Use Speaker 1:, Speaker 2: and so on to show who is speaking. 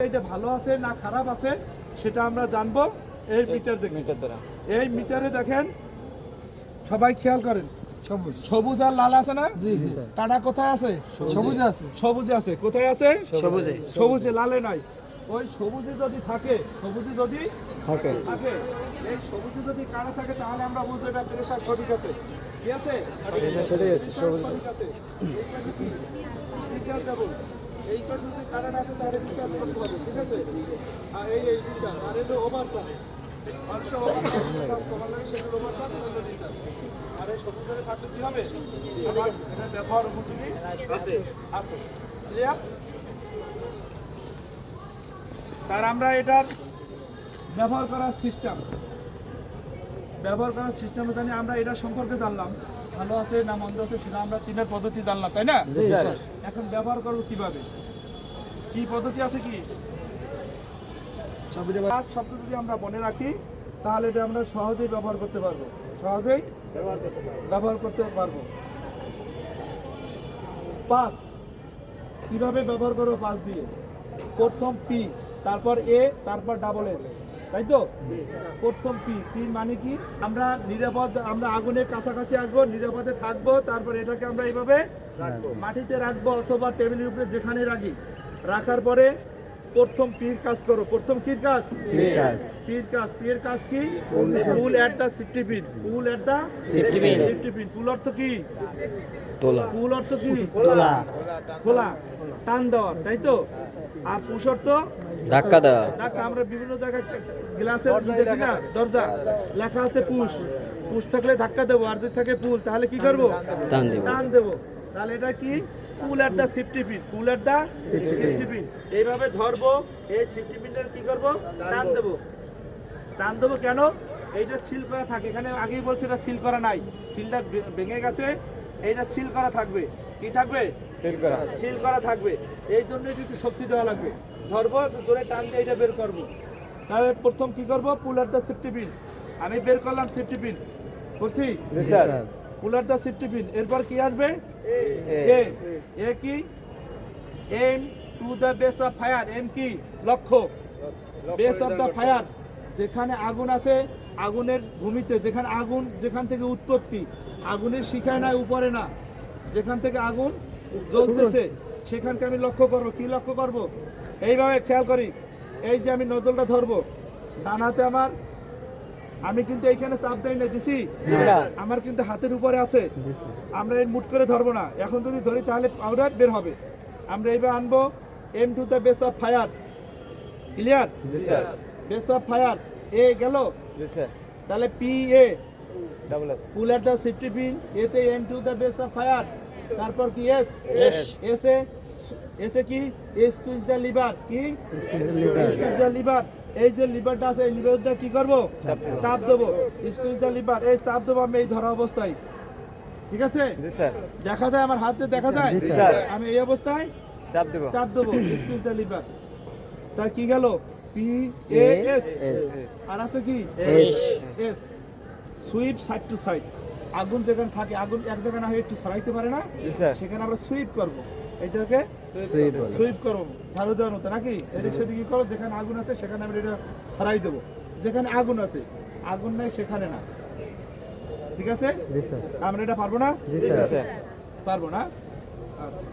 Speaker 1: এটা ভালো আছে না খারাপ আছে সেটা আমরা জানব এই মিটার দেখে। এই মিটারে দেখেন সবাই খেয়াল করেন
Speaker 2: সবুজ।
Speaker 1: সবুজ আর লাল আছে না?
Speaker 2: জি জি।
Speaker 1: কাটা কোথায় আছে?
Speaker 2: সবুজ। আছে।
Speaker 1: সবুজে আছে। কোথায় আছে?
Speaker 3: সবুজে।
Speaker 1: সবুজে। লালে নাই ওই সবুজে যদি থাকে সবুজে যদি
Speaker 3: থাকে।
Speaker 1: থাকে এই সবুজে যদি কাটা থাকে তাহলে আমরা বুঝব এটা প্রেশার সঠিক আছে। ঠিক আছে?
Speaker 3: প্রেশার সঠিক আছে, সবুজ।
Speaker 1: এই পাশে কি রিচার্জ ডাবল এই পাশে যদি কাটাটা আছে তাহলে রিচার্জ করতে হবে ঠিক আছে? আর এই এই রিচার্জ আর এটা ওভারটা আর এই সবুজের পাশে কি হবে? ব্যবহার উপযোগী আছে আছে। ক্লিয়ার তার আমরা এটার ব্যবহার করার সিস্টেম ব্যবহার করার সিস্টেম জানি আমরা এটা সম্পর্কে জানলাম। ভালো আছে না মন্দ আছে সেটা আমরা চিনার পদ্ধতি জানলাম তাই না? এখন ব্যবহার করব কীভাবে? কি পদ্ধতি আছে কি? শব্দ যদি আমরা মনে রাখি তাহলে এটা আমরা সহজেই ব্যবহার করতে পারব। সহজেই ব্যবহার করতে পারব। পাস। কীভাবে ব্যবহার করব পাস দিয়ে? প্রথম পি। তারপর এ তারপর ডাবল এস তাই তো প্রথম পি পি মানে কি? আমরা নিরাপদ আমরা আগুনের কাছাকাছি আসব নিরাপদে থাকব তারপর এটাকে আমরা এইভাবে মাটিতে রাখব অথবা টেবিলের উপরে যেখানে রাখি। রাখার পরে প্রথম পীর কাজ করো। প্রথম কি কাজ? পীর কাজ। পীর কাজ। কি pull at the safety pin pull at the
Speaker 3: Safety pin.
Speaker 1: Safety pin pull অর্থ কি?
Speaker 3: তোলা।
Speaker 1: পুল অর্থ কি?
Speaker 3: তোলা।
Speaker 1: খোলা টান দেওয়া তাই তো? আর পুশ অর্থ?
Speaker 3: ধাক্কা দেওয়া।
Speaker 1: ঢাকা আমরা বিভিন্ন জায়গায় গ্লাসের দেখি না? দরজা। লেখা আছে পুশ পুশ থাকলে ধাক্কা দেবো আর যদি থাকে পুল তাহলে কি করব?
Speaker 3: টান দেব।
Speaker 1: টান দেবো। তাহলে এটা কি? Pull at the safety pin pull at the safety pin এইভাবে ধরবো এই সিফটি পিনটা কি করব? টান দেবো। টান দেবো কেন? এইটা সিল করা থাকে এখানে আগেই বলছে এটা সিল করা নাই। সিলটা ভেঙে গেছে এইটা সিল করা থাকবে। কি থাকবে?
Speaker 3: সেল করা।
Speaker 1: সিল করা থাকবে। এই জন্য একটু শক্তি দেওয়া লাগবে। ধরবো জোরে টান দিয়ে এটা বের করব। তাহলে প্রথম কি করব? পুলার দা সেফটি পিন আমি বের করলাম সেফটি পিন করছি?
Speaker 3: Sir
Speaker 1: puller the safety pin এরপর কি আসবে? এ। এ। কি? Aim to the base of fire aim কি? লক্ষ্য। বেস অফ দ্য ফায়ার যেখানে আগুন আছে আগুনের ভূমিতে যেখানে আগুন যেখান থেকে উৎপত্তি। আগুনের শিখায় না উপরে না। যেখান থেকে আগুন জ্বলতেছে সেখানকে আমি লক্ষ্য করব। কি লক্ষ্য করব? এইভাবে খেয়াল করি। এই যে আমি নজলটা ধরবো ডান হাতে আমার আমি কিন্তু এইখানে চাপ দেই না দিছি? আমার কিন্তু হাতের উপরে আছে। আমরা এর মুট করে ধরবো না। এখন যদি ধরি তাহলে পাউডার বের হবে। আমরা এইবার আনব aim to the base of fire clear
Speaker 3: sir.
Speaker 1: Base of fire এ গেল?
Speaker 3: স্যার।
Speaker 1: তাহলে P A
Speaker 3: double S
Speaker 1: pull at the safety pin এতে aim to the base of fire তারপর কি S S A S A কি? Squeeze the lever কি? Squeeze the lever এই যে লিভারটা আছে এই লিভারটা কি করব? চাপ দেবো। স্কুইজ দ্য লিভার এই চাপ দেবো আমি এই ধরা অবস্থায়। ঠিক আছে?
Speaker 3: জি স্যার।
Speaker 1: দেখা যায় আমার হাতে দেখা যায়?
Speaker 3: জি, স্যার।
Speaker 1: আমি এই অবস্থায়
Speaker 3: চাপ দেব।
Speaker 1: চাপ দেবো। স্কুইজ দ্য লিভার তা কি গেল? পি এ এস আর আছে কি?
Speaker 3: S.
Speaker 1: S sweep side to side আগুন যেখানে থাকে আগুন এক জায়গায় না হয়ে একটু সরাইতে পারে না?
Speaker 3: জি স্যার।
Speaker 1: সেখানে আমরা সুইপ করব। এটাকে
Speaker 3: সুইপ
Speaker 1: করো ঝাড়ু দেওয়ার মতো নাকি? এদিক সেদিক কি করো যেখানে আগুন আছে সেখানে আমরা এটা ছড়াই দেবো। যেখানে আগুন আছে আগুন নাই সেখানে না। ঠিক আছে? আমরা এটা পারব না?
Speaker 3: জি স্যার।
Speaker 1: পারব না? আচ্ছা।